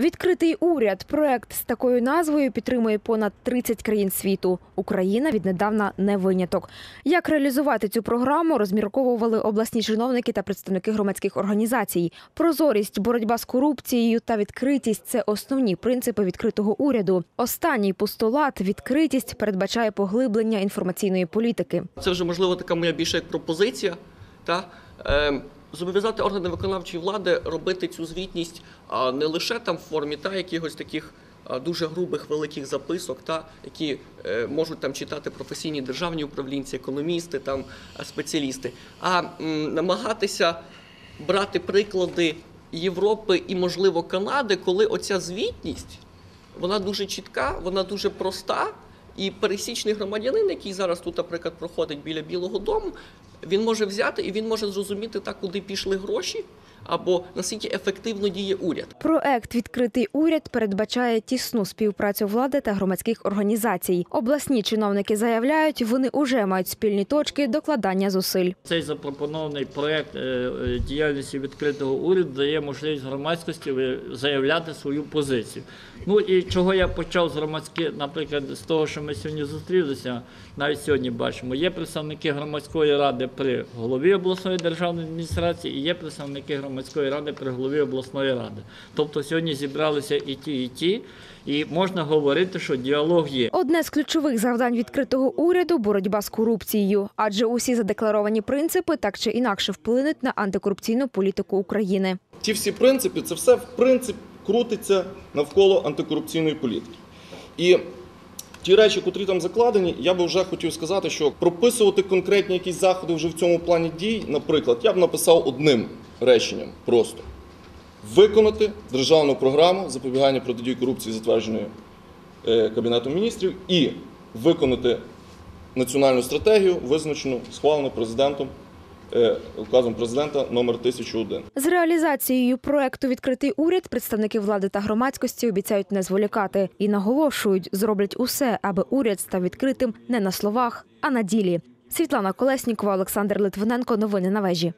Відкритий уряд. Проект з такою назвою підтримує понад 30 країн світу. Україна віднедавна не виняток. Як реалізувати цю програму, розмірковували обласні чиновники та представники громадських організацій. Прозорість, боротьба з корупцією та відкритість це основні принципи відкритого уряду. Останній постулат відкритість передбачає поглиблення інформаційної політики. Це вже можливо така моя більше як пропозиція. Та е, зобов'язати органи виконавчої влади робити цю звітність не лише там в формі та якихось таких дуже грубих великих записок, та які е, можуть там читати професійні державні управлінці, економісти, там спеціалісти, а намагатися брати приклади Європи і, можливо, Канади, коли оця звітність вона дуже чітка, вона дуже проста. І пересічний громадянин, який зараз тут, наприклад, проходить біля Білого Дому, він може взяти і він може зрозуміти так, куди пішли гроші, або наскільки ефективно діє уряд. Проект Відкритий уряд передбачає тісну співпрацю влади та громадських організацій. Обласні чиновники заявляють, вони уже мають спільні точки докладання зусиль. Цей запропонований проект е, е, діяльності відкритого уряду дає можливість громадськості заявляти свою позицію. Ну і чого я почав з громадських, наприклад, з того, що ми сьогодні зустрілися, навіть сьогодні бачимо, є представники громадської ради при голові обласної державної адміністрації і є представники громадської ради при голові обласної ради. Тобто сьогодні зібралися і ті, і ті, і можна говорити, що діалог є. Одне з ключових завдань відкритого уряду боротьба з корупцією, адже усі задекларовані принципи так чи інакше вплинуть на антикорупційну політику України. Ті всі принципи, це все в принцип крутиться навколо антикорупційної політики. І ті речі, котрі там закладені, я би вже хотів сказати, що прописувати конкретні якісь заходи вже в цьому плані дій, наприклад, я б написав одним реченням просто. Виконати державну програму запобігання протидії корупції, затвердженої е, Кабінетом міністрів, і виконати національну стратегію, визначену, схвалену президентом, указом президента номер 1001. З реалізацією проекту Відкритий уряд представники влади та громадськості обіцяють не зволікати і наголошують, зроблять усе, аби уряд став відкритим не на словах, а на ділі. Світлана Колеснікова, Олександр Литвиненко. Новини на вежі.